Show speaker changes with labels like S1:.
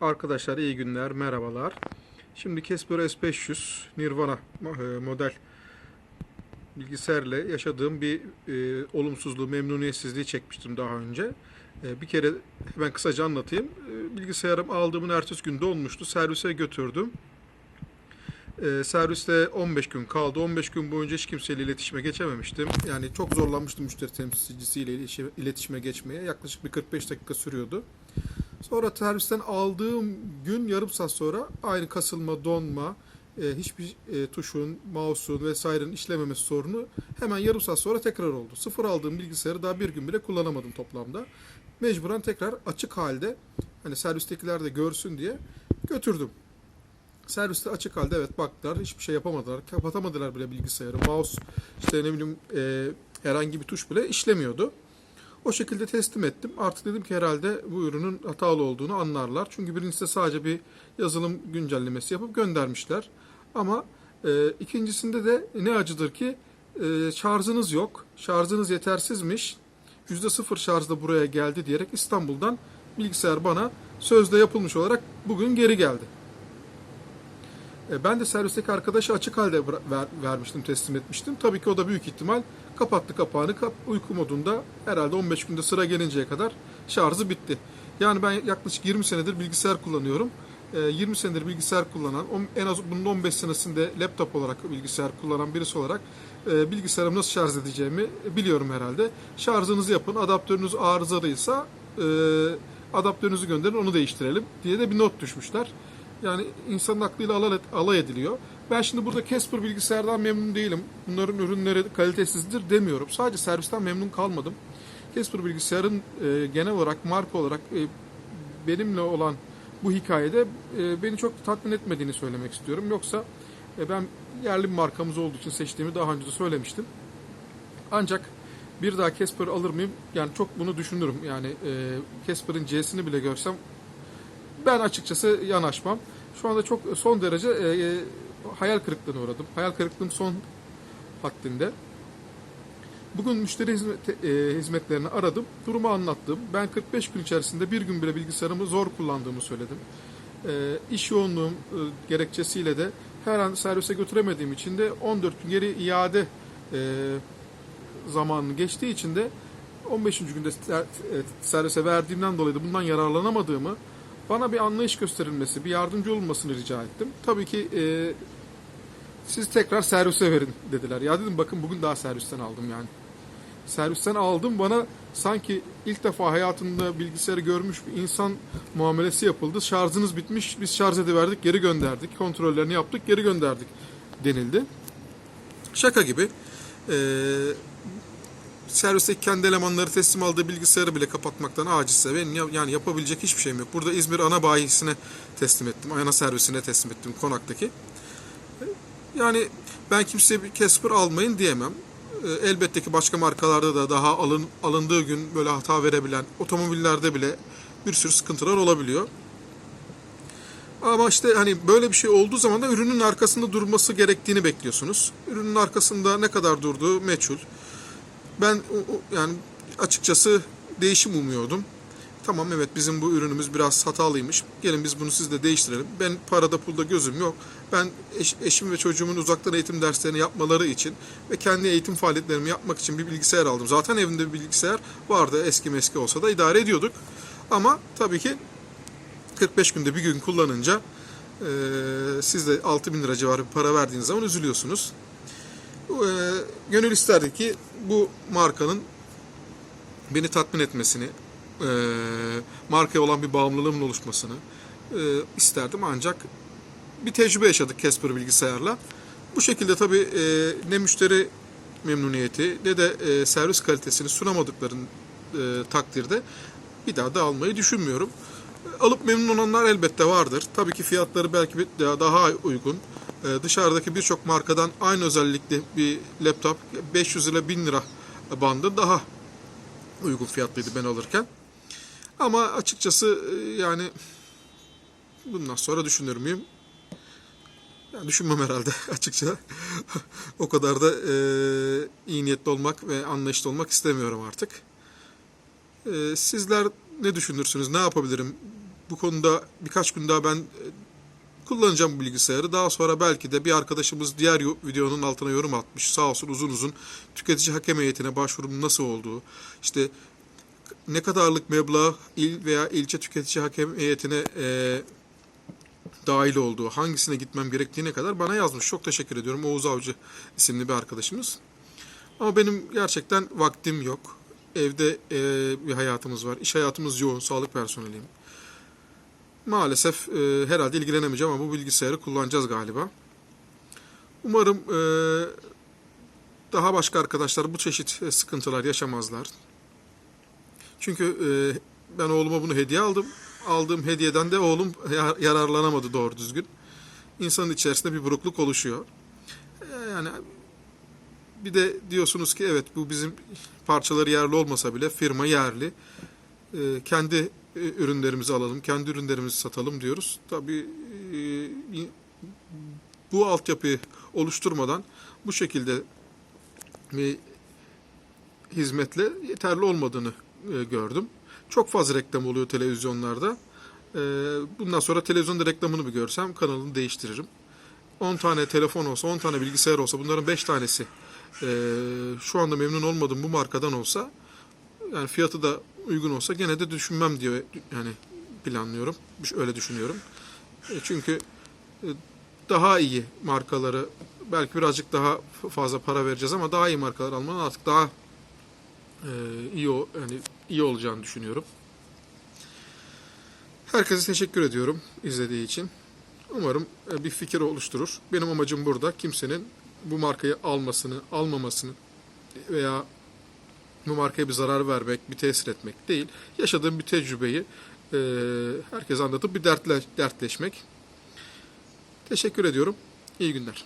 S1: Arkadaşlar iyi günler, merhabalar. Şimdi Casper S500 Nirvana e, model bilgisayarla yaşadığım bir e, olumsuzluğu, memnuniyetsizliği çekmiştim daha önce. E, bir kere hemen kısaca anlatayım. E, bilgisayarım aldığımın ertesi günde olmuştu. Servise götürdüm. E, serviste 15 gün kaldı. 15 gün boyunca hiç kimseyle iletişime geçememiştim. Yani çok zorlanmıştım müşteri temsilcisiyle iletişime- iletişime geçmeye. Yaklaşık bir 45 dakika sürüyordu. Sonra servisten aldığım gün yarım saat sonra aynı kasılma, donma, e, hiçbir e, tuşun, mouse'un vesairenin işlememesi sorunu hemen yarım saat sonra tekrar oldu. Sıfır aldığım bilgisayarı daha bir gün bile kullanamadım toplamda. Mecburen tekrar açık halde hani servistekiler de görsün diye götürdüm. Serviste açık halde evet baktılar hiçbir şey yapamadılar. Kapatamadılar bile bilgisayarı. Mouse işte ne bileyim e, herhangi bir tuş bile işlemiyordu. O şekilde teslim ettim. Artık dedim ki herhalde bu ürünün hatalı olduğunu anlarlar. Çünkü birincisi sadece bir yazılım güncellemesi yapıp göndermişler. Ama e, ikincisinde de ne acıdır ki e, şarjınız yok. Şarjınız yetersizmiş. %0 şarjda buraya geldi diyerek İstanbul'dan bilgisayar bana sözde yapılmış olarak bugün geri geldi. E, Ben de servisteki arkadaşı açık halde ver- vermiştim, teslim etmiştim. Tabii ki o da büyük ihtimal kapattı kapağını, kap uyku modunda herhalde 15 günde sıra gelinceye kadar şarjı bitti. Yani ben yaklaşık 20 senedir bilgisayar kullanıyorum. E, 20 senedir bilgisayar kullanan, en az bunun 15 senesinde laptop olarak bilgisayar kullanan birisi olarak e, bilgisayarımı nasıl şarj edeceğimi biliyorum herhalde. Şarjınızı yapın, adaptörünüz arızalıysa e, adaptörünüzü gönderin, onu değiştirelim diye de bir not düşmüşler. Yani insanın aklıyla alay, ediliyor. Ben şimdi burada Casper bilgisayardan memnun değilim. Bunların ürünleri kalitesizdir demiyorum. Sadece servisten memnun kalmadım. Casper bilgisayarın e, genel olarak marka olarak e, benimle olan bu hikayede e, beni çok tatmin etmediğini söylemek istiyorum. Yoksa e, ben yerli bir markamız olduğu için seçtiğimi daha önce de söylemiştim. Ancak bir daha Casper alır mıyım? Yani çok bunu düşünürüm. Yani e, Casper'ın C'sini bile görsem ben açıkçası yanaşmam. Şu anda çok son derece e, e, hayal kırıklığına uğradım. Hayal kırıklığım son haddinde. Bugün müşteri hizmet, e, hizmetlerini aradım. Durumu anlattım. Ben 45 gün içerisinde bir gün bile bilgisayarımı zor kullandığımı söyledim. E, iş yoğunluğum e, gerekçesiyle de her an servise götüremediğim için de 14 gün geri iade e, zamanı geçtiği için de 15. günde e, servise verdiğimden dolayı da bundan yararlanamadığımı bana bir anlayış gösterilmesi, bir yardımcı olunmasını rica ettim. Tabii ki e, siz tekrar servise verin dediler. Ya dedim bakın bugün daha servisten aldım yani. Servisten aldım bana sanki ilk defa hayatında bilgisayarı görmüş bir insan muamelesi yapıldı. Şarjınız bitmiş biz şarj ediverdik geri gönderdik. Kontrollerini yaptık geri gönderdik denildi. Şaka gibi. Ee, servisteki kendi elemanları teslim aldığı bilgisayarı bile kapatmaktan acizse benim ya- yani yapabilecek hiçbir şeyim yok. Burada İzmir ana bayisine teslim ettim. Ana servisine teslim ettim konaktaki. Yani ben kimseye bir Casper almayın diyemem. Ee, Elbette ki başka markalarda da daha alın, alındığı gün böyle hata verebilen otomobillerde bile bir sürü sıkıntılar olabiliyor. Ama işte hani böyle bir şey olduğu zaman da ürünün arkasında durması gerektiğini bekliyorsunuz. Ürünün arkasında ne kadar durduğu meçhul. Ben yani açıkçası değişim umuyordum. Tamam evet bizim bu ürünümüz biraz hatalıymış. Gelin biz bunu sizle değiştirelim. Ben parada pulda gözüm yok. Ben eş- eşim ve çocuğumun uzaktan eğitim derslerini yapmaları için ve kendi eğitim faaliyetlerimi yapmak için bir bilgisayar aldım. Zaten evimde bir bilgisayar vardı. Eski meski olsa da idare ediyorduk. Ama tabii ki 45 günde bir gün kullanınca eee siz de 6000 bin lira civarı bir para verdiğiniz zaman üzülüyorsunuz. Eee, gönül isterdi ki bu markanın beni tatmin etmesini, eee markaya olan bir bağımlılığımın oluşmasını eee, isterdim ancak bir tecrübe yaşadık Casper bilgisayarla. Bu şekilde tabii eee, ne müşteri memnuniyeti ne de eee, servis kalitesini sunamadıkların eee, takdirde bir daha da almayı düşünmüyorum. Alıp memnun olanlar elbette vardır. Tabii ki fiyatları belki daha uygun. Ee, dışarıdaki birçok markadan aynı özellikli bir laptop 500 ile 1000 lira bandı daha uygun fiyatlıydı ben alırken. Ama açıkçası e, yani bundan sonra düşünür müyüm? Yani düşünmem herhalde açıkça. o kadar da e, iyi niyetli olmak ve anlayışlı olmak istemiyorum artık. Ee, sizler ne düşünürsünüz? Ne yapabilirim? bu konuda birkaç gün daha ben e, kullanacağım bu bilgisayarı. Daha sonra belki de bir arkadaşımız diğer videonun altına yorum atmış. Sağ olsun uzun uzun tüketici hakem heyetine başvurum nasıl olduğu, işte ne kadarlık meblağ il veya ilçe tüketici hakem heyetine e, dahil olduğu, hangisine gitmem gerektiğine kadar bana yazmış. Çok teşekkür ediyorum. Oğuz Avcı isimli bir arkadaşımız. Ama benim gerçekten vaktim yok. Evde e, bir hayatımız var. İş hayatımız yoğun. Sağlık personeliyim. Maalesef e, herhalde ilgilenemeyeceğim ama bu bilgisayarı kullanacağız galiba. Umarım e, daha başka arkadaşlar bu çeşit e, sıkıntılar yaşamazlar. Çünkü e, ben oğluma bunu hediye aldım. Aldığım hediyeden de oğlum ya- yararlanamadı doğru düzgün. İnsanın içerisinde bir burukluk oluşuyor. E, Yani bir de diyorsunuz ki evet bu bizim parçaları yerli olmasa bile firma yerli. E, kendi e, ürünlerimizi alalım, kendi ürünlerimizi satalım diyoruz. Tabii e, bu altyapıyı oluşturmadan bu şekilde bir hizmetle yeterli olmadığını e, gördüm. Çok fazla reklam oluyor televizyonlarda. E, bundan sonra televizyonda reklamını bir görsem kanalını değiştiririm. 10 tane telefon olsa, 10 tane bilgisayar olsa bunların 5 tanesi şu anda memnun olmadığım bu markadan olsa yani fiyatı da uygun olsa gene de düşünmem diyor yani planlıyorum. Öyle düşünüyorum. E, çünkü e, daha iyi markaları belki birazcık daha fazla para vereceğiz ama daha iyi markalar almanın artık daha e, iyi yani iyi olacağını düşünüyorum. Herkese teşekkür ediyorum izlediği için. Umarım bir fikir oluşturur. Benim amacım burada kimsenin bu markayı almasını, almamasını veya bu markaya bir zarar vermek, bir tesir etmek değil. Yaşadığım bir tecrübeyi e, herkese anlatıp bir dertle, dertleşmek. Teşekkür ediyorum. İyi günler.